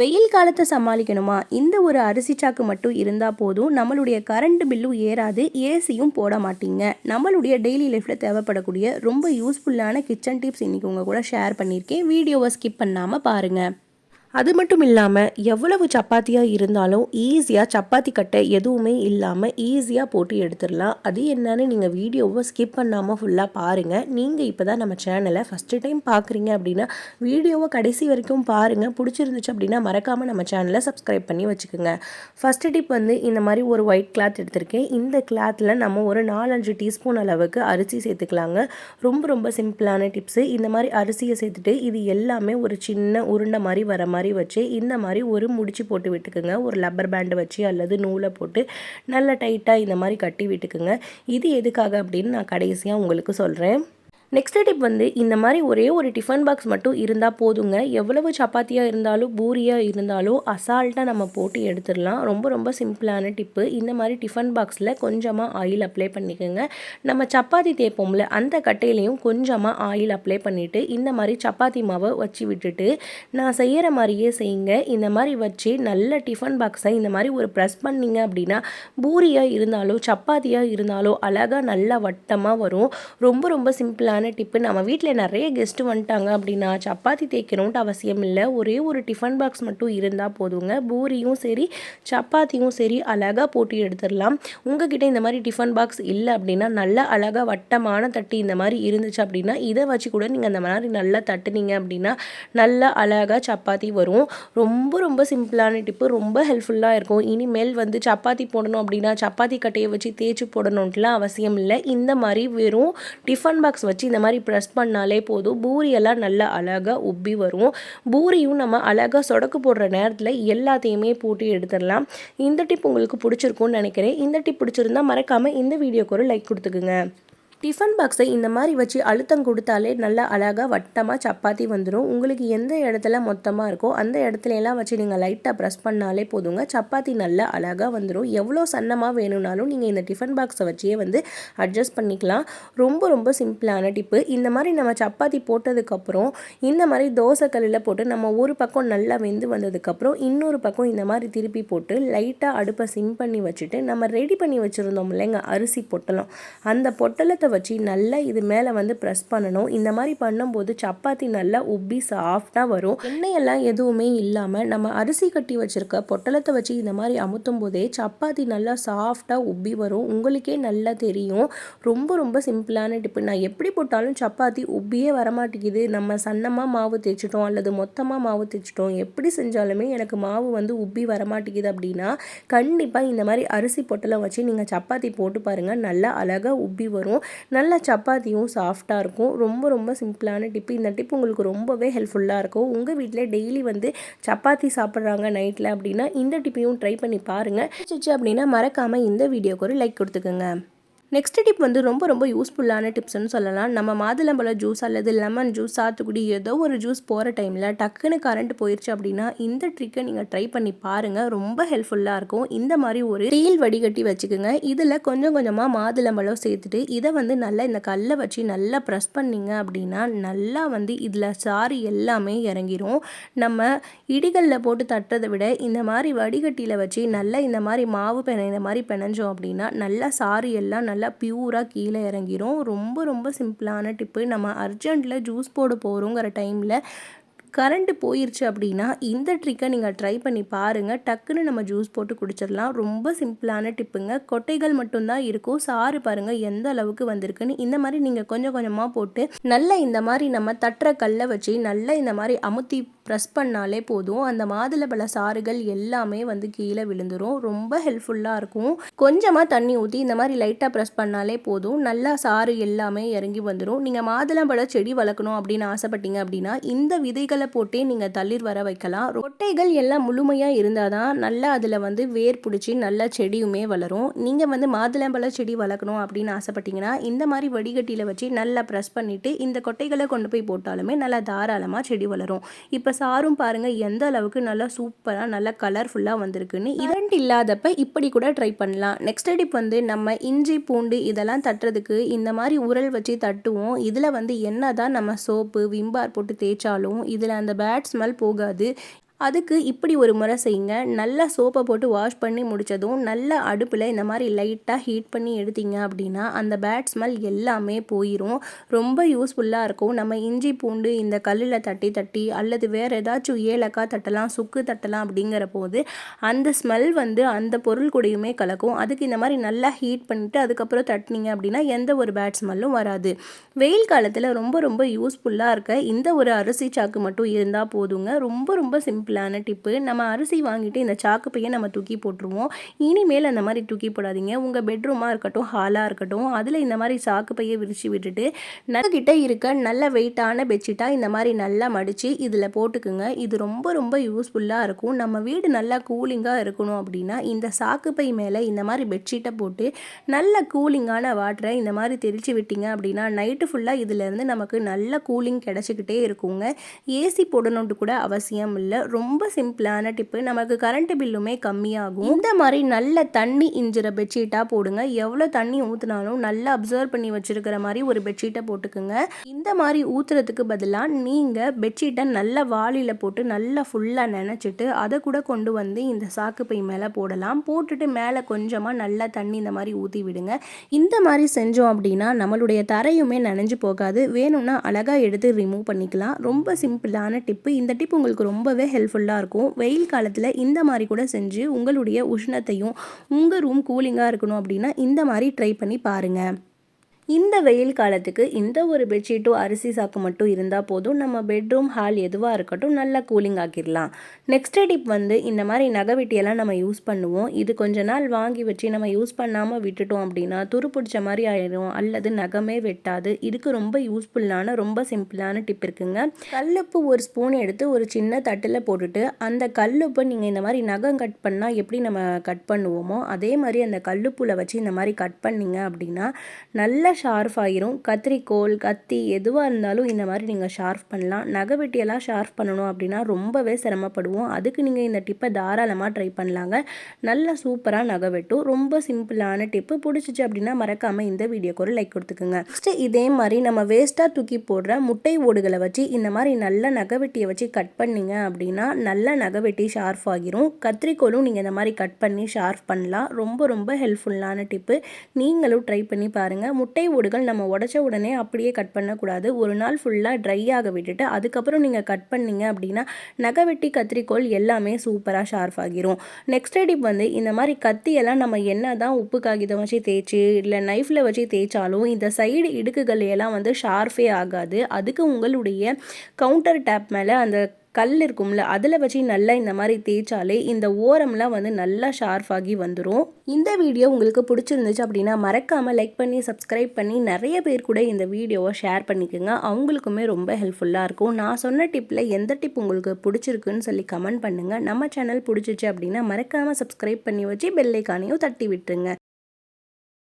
வெயில் காலத்தை சமாளிக்கணுமா? இந்த ஒரு அரிசி சாக்கு மட்டும் இருந்தால் போதும். நம்மளுடைய கரண்ட் பில்லும் ஏறாது. ஏசியும் போட மாட்டீங்க. நம்மளுடைய டெய்லி லைஃப்பில் தேவைப்படக்கூடிய ரொம்ப யூஸ்ஃபுல்லான கிச்சன் டிப்ஸ் இன்றைக்கி உங்கள் கூட ஷேர் பண்ணியிருக்கேன். வீடியோவை ஸ்கிப் பண்ணாமல் பாருங்கள் அது மட்டும் இல்லாமல் எவ்வளவு சப்பாத்தியாக இருந்தாலும் ஈஸியாக சப்பாத்தி கட்டை எதுவுமே இல்லாமல் ஈஸியாக போட்டு எடுத்துடலாம். அது என்னன்னு நீங்கள் வீடியோவை ஸ்கிப் பண்ணாமல் ஃபுல்லாக பாருங்கள் நீங்கள் இப்போ தான் நம்ம சேனலை ஃபஸ்ட்டு டைம் பார்க்குறீங்க அப்படின்னா வீடியோவை கடைசி வரைக்கும் பாருங்கள் பிடிச்சிருந்துச்சு அப்படின்னா மறக்காமல் நம்ம சேனலை சப்ஸ்கிரைப் பண்ணி வச்சுக்கோங்க. ஃபஸ்ட்டு டிப் வந்து இந்த மாதிரி ஒரு ஒயிட் கிளாத் எடுத்திருக்கேன். இந்த கிளாத்தில் நம்ம ஒரு நாலஞ்சு டீஸ்பூன் அளவுக்கு அரிசி சேர்த்துக்கலாங்க. ரொம்ப ரொம்ப சிம்பிளான டிப்ஸு இந்த மாதிரி அரிசியை சேர்த்துட்டு இது எல்லாமே ஒரு சின்ன உருண்டை மாதிரி வர மாதிரி மாதிரி வச்சு இந்த மாதிரி ஒரு முடிச்சு போட்டு விட்டுக்குங்க. ஒரு லப்பர் பேண்டு வச்சு அல்லது நூலை போட்டு நல்லா டைட்டாக இந்த மாதிரி கட்டி விட்டுக்குங்க. இது எதுக்காக அப்படின்னு நான் கடைசியாக உங்களுக்கு சொல்கிறேன் நெக்ஸ்ட் டிப் வந்து இந்த மாதிரி ஒரே ஒரு டிஃபன் பாக்ஸ் மட்டும் இருந்தால் போதுங்க. எவ்வளவு சப்பாத்தியாக இருந்தாலும் பூரியாக இருந்தாலும் அசால்ட்டாக நம்ம போட்டு எடுத்துடலாம். ரொம்ப ரொம்ப சிம்பிளான டிப்பு இந்த மாதிரி டிஃபன் பாக்ஸில் கொஞ்சமாக ஆயில் அப்ளை பண்ணிக்கோங்க. நம்ம சப்பாத்தி தேய்ப்போம்ல அந்த கட்டையிலையும் கொஞ்சமாக ஆயில் அப்ளை பண்ணிவிட்டு இந்த மாதிரி சப்பாத்தி மாவை வச்சு விட்டுட்டு நான் செய்கிற மாதிரியே செய்யுங்க. இந்த மாதிரி வச்சு நல்ல டிஃபன் பாக்ஸை இந்த மாதிரி ஒரு ப்ரெஸ் பண்ணிங்க அப்படின்னா பூரியாக இருந்தாலும் சப்பாத்தியாக இருந்தாலும் அழகாக நல்லா வட்டமாக வரும். ரொம்ப ரொம்ப சிம்பிளான ஈஸியான டிப்பு. நம்ம வீட்டில் நிறைய கெஸ்ட்டு வந்துட்டாங்க அப்படின்னா சப்பாத்தி தேய்க்கணுன்ட்டு அவசியம் இல்லை. ஒரே ஒரு டிஃபன் பாக்ஸ் மட்டும் இருந்தால் போதுங்க. பூரியும் சரி சப்பாத்தியும் சரி அழகாக போட்டு எடுத்துடலாம். உங்ககிட்ட இந்த மாதிரி டிஃபன் பாக்ஸ் இல்லை அப்படின்னா நல்ல அழகாக வட்டமான தட்டு இந்த மாதிரி இருந்துச்சு அப்படின்னா இதை வச்சு கூட நீங்கள் அந்த மாதிரி நல்லா தட்டுனீங்க அப்படின்னா நல்லா அழகாக சப்பாத்தி வரும். ரொம்ப ரொம்ப சிம்பிளான டிப்பு. ரொம்ப ஹெல்ப்ஃபுல்லாக இருக்கும். இனிமேல் வந்து சப்பாத்தி போடணும் அப்படின்னா சப்பாத்தி கட்டையை வச்சு தேய்ச்சி போடணுன்ட்டுலாம் அவசியம் இல்லை. இந்த மாதிரி வெறும் டிஃபன் பாக்ஸ் வச்சு இந்த மாதிரி ப்ரெஸ் பண்ணாலே போதும். பூரியெல்லாம் நல்லா அழகாக உப்பி வரும். பூரியும் நம்ம அழகாக சொடக்கு போடுற நேரத்தில் எல்லாத்தையுமே போட்டு எடுத்துடலாம். இந்த டிப் உங்களுக்கு பிடிச்சிருக்கும்னு நினைக்கிறேன். இந்த டிப் பிடிச்சிருந்தா மறக்காமல் இந்த வீடியோக்கு ஒரு லைக் கொடுத்துக்குங்க. டிஃபன் பாக்ஸை இந்த மாதிரி வச்சு அழுத்தம் கொடுத்தாலே நல்லா அழகாக வட்டமாக சப்பாத்தி வந்துடும் உங்களுக்கு எந்த இடத்துல மொத்தமாக இருக்கோ அந்த இடத்துல எல்லாம் வச்சு நீங்கள் லைட்டாக ப்ரெஸ் பண்ணாலே போதுங்க. சப்பாத்தி நல்லா அழகாக வந்துடும் எவ்வளோ சன்னமாக வேணும்னாலும் நீங்கள் இந்த டிஃபன் பாக்ஸை வச்சே வந்து அட்ஜஸ்ட் பண்ணிக்கலாம். ரொம்ப ரொம்ப சிம்பிளான டிப்பு. இந்த மாதிரி நம்ம சப்பாத்தி போட்டதுக்கப்புறம் இந்த மாதிரி தோசை கல்லில் போட்டு நம்ம ஒரு பக்கம் நல்லா வெந்து வந்ததுக்கப்புறம் இன்னொரு பக்கம் இந்த மாதிரி திருப்பி போட்டு லைட்டாக அடுப்பை சிம் பண்ணி வச்சுட்டு நம்ம ரெடி பண்ணி வச்சுருந்தோம் இல்லைங்க? அரிசி பொட்டலம். அந்த பொட்டலத்தை வச்சு நல்லா இது மேலே வந்து ப்ரெஸ் பண்ணணும். இந்த மாதிரி பண்ணும்போது சப்பாத்தி நல்லா உப்பி சாஃப்டாக வரும். எண்ணெயெல்லாம் எதுவுமே இல்லாமல் நம்ம அரிசி கட்டி வச்சுருக்க பொட்டலத்தை வச்சு இந்த மாதிரி அமுத்தும் போதே சப்பாத்தி நல்லா சாஃப்டாக உப்பி வரும். உங்களுக்கே நல்லா தெரியும். ரொம்ப ரொம்ப சிம்பிளான டிப்பு நான் எப்படி போட்டாலும் சப்பாத்தி உப்பியே வரமாட்டேங்குது. நம்ம சன்னமாக மாவு தேய்ச்சிட்டோம் அல்லது மொத்தமாக மாவு தேய்ச்சிட்டோம். எப்படி செஞ்சாலுமே எனக்கு மாவு வந்து உப்பி வரமாட்டேங்குது அப்படின்னா கண்டிப்பாக இந்த மாதிரி அரிசி பொட்டலம் வச்சு நீங்கள் சப்பாத்தி போட்டு பாருங்கள் நல்லா அழகாக உப்பி வரும். நல்ல சப்பாத்தியும் சாஃப்டாக இருக்கும். ரொம்ப ரொம்ப சிம்பிளான டிப்பு இந்த டிப் உங்களுக்கு ரொம்பவே ஹெல்ப்ஃபுல்லாக இருக்கும். உங்கள் வீட்டில் டெய்லி வந்து சப்பாத்தி சாப்பிட்றாங்க நைட்டில் அப்படின்னா இந்த டிப்பையும் ட்ரை பண்ணி பாருங்கள் அப்படின்னா மறக்காமல் இந்த வீடியோக்கு ஒரு லைக் கொடுத்துக்கோங்க. நெக்ஸ்ட் டிப் வந்து ரொம்ப ரொம்ப யூஸ்ஃபுல்லான டிப்ஸ்னு சொல்லலாம். நம்ம மாதுளம்பழம் ஜூஸ் அல்லது லெமன் ஜூஸ் சாத்துக்குடி ஏதோ ஒரு ஜூஸ் போகிற டைமில் டக்குன்னு கரண்ட் போயிடுச்சு அப்படின்னா இந்த ட்ரிக்கை நீங்கள் ட்ரை பண்ணி பாருங்கள் ரொம்ப ஹெல்ப்ஃபுல்லாக இருக்கும். இந்த மாதிரி ஒரு டீல் வடிகட்டி வச்சுக்கோங்க. இதில் கொஞ்சம் கொஞ்சமாக மாதுளம்பழம் சேர்த்துட்டு இதை வந்து நல்லா இந்த கல்லை வச்சு நல்லா ப்ரெஸ் பண்ணிங்க அப்படின்னா நல்லா வந்து இதில் சாறு எல்லாமே இறங்கிரும். நம்ம இடிகளில் போட்டு தட்டுறதை விட இந்த மாதிரி வடிகட்டியில் வச்சு நல்லா இந்த மாதிரி மாவு பெண இந்த மாதிரி பெனஞ்சோம் அப்படின்னா நல்லா சாறு எல்லாம் நல்லா நல்லா பியூராக கீழே இறங்கிரும். ரொம்ப ரொம்ப சிம்பிளான டிப்பு நம்ம அர்ஜெண்ட்டில் ஜூஸ் போட போகிறோங்கிற டைமில் கரண்ட்டு போயிருச்சு அப்படின்னா இந்த ட்ரிக்கை நீங்கள் ட்ரை பண்ணி பாருங்கள் டக்குன்னு நம்ம ஜூஸ் போட்டு குடிச்சிடலாம். ரொம்ப சிம்பிளான டிப்புங்க கொட்டைகள் மட்டும்தான் இருக்கும். சாறு பாருங்கள் எந்த அளவுக்கு வந்திருக்குன்னு. இந்த மாதிரி நீங்கள் கொஞ்சம் கொஞ்சமாக போட்டு நல்லா இந்த மாதிரி நம்ம தட்டுற கல்லை வச்சு நல்லா இந்த மாதிரி அமுத்தி ப்ரெஸ் பண்ணாலே போதும். அந்த மாதுளம்பழ சாறுகள் எல்லாமே வந்து கீழே விழுந்துடும் ரொம்ப ஹெல்ப்ஃபுல்லாக இருக்கும். கொஞ்சமாக தண்ணி ஊற்றி இந்த மாதிரி லைட்டாக ப்ரெஸ் பண்ணாலே போதும். நல்லா சாறு எல்லாமே இறங்கி வந்துடும் நீங்கள் மாதுளம்பழ செடி வளர்க்கணும் அப்படின்னு ஆசைப்பட்டீங்க அப்படின்னா இந்த விதைகளை போட்டே நீங்கள் தளிர் வர வைக்கலாம். ரொட்டைகள் எல்லாம் முழுமையாக இருந்தால் தான் நல்லா அதில் வந்து வேர் பிடிச்சி நல்லா செடியுமே வளரும். நீங்கள் வந்து மாதுளம்பழ செடி வளர்க்கணும் அப்படின்னு ஆசைப்பட்டீங்கன்னா இந்த மாதிரி வடிகட்டியில் வச்சு நல்லா ப்ரெஸ் பண்ணிவிட்டு இந்த கொட்டைகளை கொண்டு போய் போட்டாலுமே நல்லா தாராளமாக செடி வளரும். இப்போ சாரும் பாருங்கள் எந்த அளவுக்கு நல்லா சூப்பராக நல்லா கலர்ஃபுல்லாக வந்திருக்குன்னு. இரண்டு இல்லாதப்ப இப்படி கூட ட்ரை பண்ணலாம். நெக்ஸ்ட் டிப் வந்து நம்ம இஞ்சி பூண்டு இதெல்லாம் தட்டுறதுக்கு இந்த மாதிரி உரல் வச்சு தட்டுவோம். இதில் வந்து என்ன தான் நம்ம சோப்பு விம்பார் போட்டு தேய்ச்சாலும் இதில் அந்த பேட் ஸ்மெல் போகாது. அதுக்கு இப்படி ஒரு முறை செய்யுங்க. நல்லா சோப்பை போட்டு வாஷ் பண்ணி முடித்ததும் நல்லா அடுப்பில் இந்த மாதிரி லைட்டாக ஹீட் பண்ணி எடுத்தீங்க அப்படின்னா அந்த பேட் ஸ்மெல் எல்லாமே போயிடும் ரொம்ப யூஸ்ஃபுல்லாக இருக்கும். நம்ம இஞ்சி பூண்டு இந்த கல்லில் தட்டி தட்டி அல்லது வேறு ஏதாச்சும் ஏலக்காய் தட்டலாம் சுக்கு தட்டலாம் அப்படிங்கிற போது அந்த ஸ்மெல் வந்து அந்த பொருள் கூடயுமே கலக்கும். அதுக்கு இந்த மாதிரி நல்லா ஹீட் பண்ணிவிட்டு அதுக்கப்புறம் தட்டினீங்க அப்படின்னா எந்த ஒரு பேட் ஸ்மெல்லும் வராது. வெயில் காலத்தில் ரொம்ப ரொம்ப யூஸ்ஃபுல்லாக இருக்க இந்த ஒரு அரிசி சாக்கு மட்டும் இருந்தால் போதுங்க. ரொம்ப ரொம்ப சிம்பிள் சிம்பிளான டிப்பு நம்ம அரிசி வாங்கிட்டு இந்த சாக்கு பையை நம்ம தூக்கி போட்டுருவோம். இனிமேல் அந்த மாதிரி தூக்கி போடாதீங்க. உங்கள் பெட்ரூமாக இருக்கட்டும் ஹாலாக இருக்கட்டும் அதில் இந்த மாதிரி சாக்கு பையை விரித்து விட்டுட்டு கிட்ட இருக்க நல்ல வெயிட்டான பெட்ஷீட்டாக இந்த மாதிரி நல்லா மடித்து இதில் போட்டுக்குங்க. இது ரொம்ப ரொம்ப யூஸ்ஃபுல்லாக இருக்கும். நம்ம வீடு நல்லா கூலிங்காக இருக்கணும் அப்படின்னா இந்த சாக்கு பை மேலே இந்த மாதிரி பெட்ஷீட்டை போட்டு நல்ல கூலிங்கான வாட்டரை இந்த மாதிரி தெளித்து விட்டீங்க அப்படின்னா நைட்டு ஃபுல்லாக இதிலேருந்து நமக்கு நல்ல கூலிங் கிடச்சிக்கிட்டே இருக்குங்க. ஏசி போடணுன்ட்டு கூட அவசியம் இல்லை. ரொம்ப ரொம்ப சிம்பிளான டிப்பு. நமக்கு கரண்ட் பில்லுமே கம்மியாகும். இந்த மாதிரி நல்ல தண்ணி இஞ்சுற பெட்ஷீட்டாக போடுங்க. எவ்வளோ தண்ணி ஊற்றினாலும் நல்லா அப்சர்வ் பண்ணி வச்சுருக்கிற மாதிரி ஒரு பெட்ஷீட்டை போட்டுக்குங்க. இந்த மாதிரி ஊற்றுறதுக்கு பதிலாக நீங்கள் பெட்ஷீட்டை நல்ல வாளியில் போட்டு நல்லா ஃபுல்லாக நினச்சிட்டு அதை கூட கொண்டு வந்து இந்த சாக்கு பை மேலே போடலாம். போட்டுட்டு மேலே கொஞ்சமாக நல்லா தண்ணி இந்த மாதிரி ஊற்றி விடுங்க. இந்த மாதிரி செஞ்சோம் அப்படின்னா நம்மளுடைய தரையுமே நனைஞ்சு போகாது. வேணும்னா அழகாக எடுத்து ரிமூவ் பண்ணிக்கலாம். ரொம்ப சிம்பிளான டிப்பு. இந்த டிப் உங்களுக்கு ரொம்பவே ஹெல்ப் ஹெல்ப்ஃபுல்லாக இருக்கும். வெயில் காலத்தில் இந்த மாதிரி கூட செஞ்சு உங்களுடைய உஷ்ணத்தையும் உங்கள் ரூம் கூலிங்காக இருக்கணும் அப்படின்னா இந்த மாதிரி ட்ரை பண்ணி பாருங்கள் இந்த வெயில் காலத்துக்கு இந்த ஒரு பெட்ஷீட்டும் அரிசி சாக்கு மட்டும் இருந்தால் போதும். நம்ம பெட்ரூம் ஹால் எதுவாக இருக்கட்டும் நல்லா கூலிங் ஆக்கிடலாம். நெக்ஸ்ட் டிப் வந்து இந்த மாதிரி நகைவெட்டியெல்லாம் நம்ம யூஸ் பண்ணுவோம். இது கொஞ்ச நாள் வாங்கி வச்சு நம்ம யூஸ் பண்ணாமல் விட்டுட்டோம் அப்படின்னா துரு பிடிச்ச மாதிரி ஆயிடும் அல்லது நகமே வெட்டாது. இதுக்கு ரொம்ப யூஸ்ஃபுல்லான ரொம்ப சிம்பிளான டிப் இருக்குங்க. கல்லுப்பு ஒரு ஸ்பூன் எடுத்து ஒரு சின்ன தட்டில் போட்டுட்டு அந்த கல்லுப்பை நீங்கள் இந்த மாதிரி நகம் கட் பண்ணால் எப்படி நம்ம கட் பண்ணுவோமோ அதே மாதிரி அந்த கல்லுப்புல வச்சு இந்த மாதிரி கட் பண்ணிங்க அப்படின்னா நல்ல ஷார்ப் ஆகிரும் கத்திரிக்கோல் கத்தி எதுவாக இருந்தாலும் இந்த மாதிரி நீங்கள் ஷார்ப் பண்ணலாம். நகை வெட்டியெல்லாம் ஷார்ப் பண்ணணும் அப்படின்னா ரொம்பவே சிரமப்படுவோம். அதுக்கு நீங்கள் இந்த டிப்பை தாராளமாக ட்ரை பண்ணலாங்க. நல்லா சூப்பராக நகை வெட்டும். ரொம்ப சிம்பிளான டிப்பு பிடிச்சிச்சு அப்படின்னா மறக்காமல் இந்த வீடியோக்கு ஒரு லைக் கொடுத்துக்குங்க. நெக்ஸ்ட்டு இதே மாதிரி நம்ம வேஸ்ட்டாக தூக்கி போடுற முட்டை ஓடுகளை வச்சு இந்த மாதிரி நல்ல நகை வெட்டியை வச்சு கட் பண்ணிங்க அப்படின்னா நல்ல நகை வெட்டி ஷார்ப் ஆகிரும். கத்திரிக்கோலும் நீங்கள் இந்த மாதிரி கட் பண்ணி ஷார்ப் பண்ணலாம். ரொம்ப ரொம்ப ஹெல்ப்ஃபுல்லான டிப்பு நீங்களும் ட்ரை பண்ணி பாருங்கள் முட்டை முட்டை ஓடுகள் நம்ம உடச்ச உடனே அப்படியே கட் பண்ணக்கூடாது. ஒரு நாள் ஃபுல்லாக ட்ரை ஆக விட்டுட்டு அதுக்கப்புறம் நீங்கள் கட் பண்ணிங்க அப்படின்னா நகை வெட்டி கத்திரிக்கோள் எல்லாமே சூப்பராக ஷார்ப் ஆகிரும். நெக்ஸ்ட் டிப் வந்து இந்த மாதிரி கத்தியெல்லாம் நம்ம என்ன தான் உப்பு காகிதம் வச்சு தேய்ச்சி இல்லை நைஃப்பில் வச்சு தேய்ச்சாலும் இந்த சைடு இடுக்குகள் எல்லாம் வந்து ஷார்ஃபே ஆகாது. அதுக்கு உங்களுடைய கவுண்டர் டேப் மேலே அந்த கல் இருக்கும்ல அதில் வச்சு நல்லா இந்த மாதிரி தேய்ச்சாலே இந்த ஓரம்லாம் வந்து நல்லா ஷார்ஃபாகி வந்துடும் இந்த வீடியோ உங்களுக்கு பிடிச்சிருந்துச்சு அப்படின்னா மறக்காமல் லைக் பண்ணி சப்ஸ்கிரைப் பண்ணி நிறைய பேர் கூட இந்த வீடியோவை ஷேர் பண்ணிக்கோங்க. அவங்களுக்குமே ரொம்ப ஹெல்ப்ஃபுல்லாக இருக்கும். நான் சொன்ன டிப்பில் எந்த டிப் உங்களுக்கு பிடிச்சிருக்குன்னு சொல்லி கமெண்ட் பண்ணுங்கள் நம்ம சேனல் பிடிச்சிச்சு அப்படின்னா மறக்காமல் சப்ஸ்கிரைப் பண்ணி வச்சு பெல்லைக்கானையும் தட்டி விட்டுருங்க.